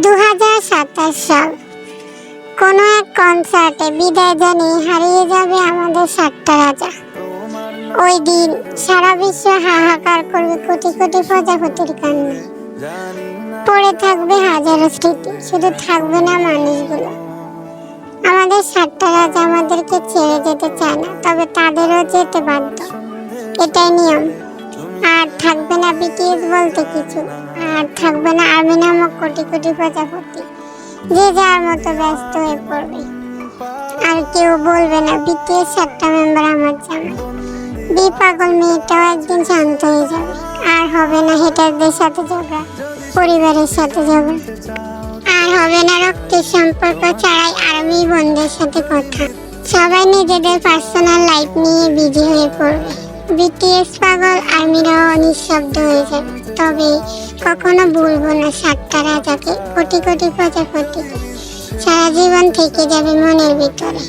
দু হাজার সাতাশ সাল। কোনো এক কনসার্টে বিদায় জানিয়ে হারিয়ে যাবে আমাদের সাতটা রাজা। ওই দিন সারা বিশ্ব হাহাকার করবে কোটি কোটি প্রজাপতির কান্না। পড়ে থাকবে হাজারো স্মৃতি, শুধু থাকবে না মানুষগুলো। আমাদের সাতটা রাজা আমাদেরকে ছেড়ে যেতে চায় না, তবে তাদেরও যেতে বাধ্য। এটাই নিয়ম। আর থাকবে না বিটিএস বলতে কিছু। আর থাকবে না আমি নামক কোটি কোটি প্রজাপতি। যে যার মতো ব্যস্ত হয়ে পড়বে। আর কেউ বলবে না বিটিএস সাতটা মেম্বার আমার জামাই। বি পাগল মেয়েটাও একদিন শান্ত হয়ে যাবে। আর হবে না হেটারদের সাথে ঝগড়া, পরিবারের সাথে ঝগড়া। আর হবে না রক্তের সম্পর্ক ছাড়াই আর্মি বন্ধুদের সাথে কথা। সবাই নিজেদের পার্সোনাল লাইফ নিয়ে বিজি হয়ে পড়বে। বিটিএস পাগল আর্মিরাও নিঃশব্দ হয়ে যাবে তবে কখনো ভুলবো না সাতটা রাজাকে, কোটি কোটি প্রজাপতি। সারা জীবন থেকে যাবে মনের ভিতরে।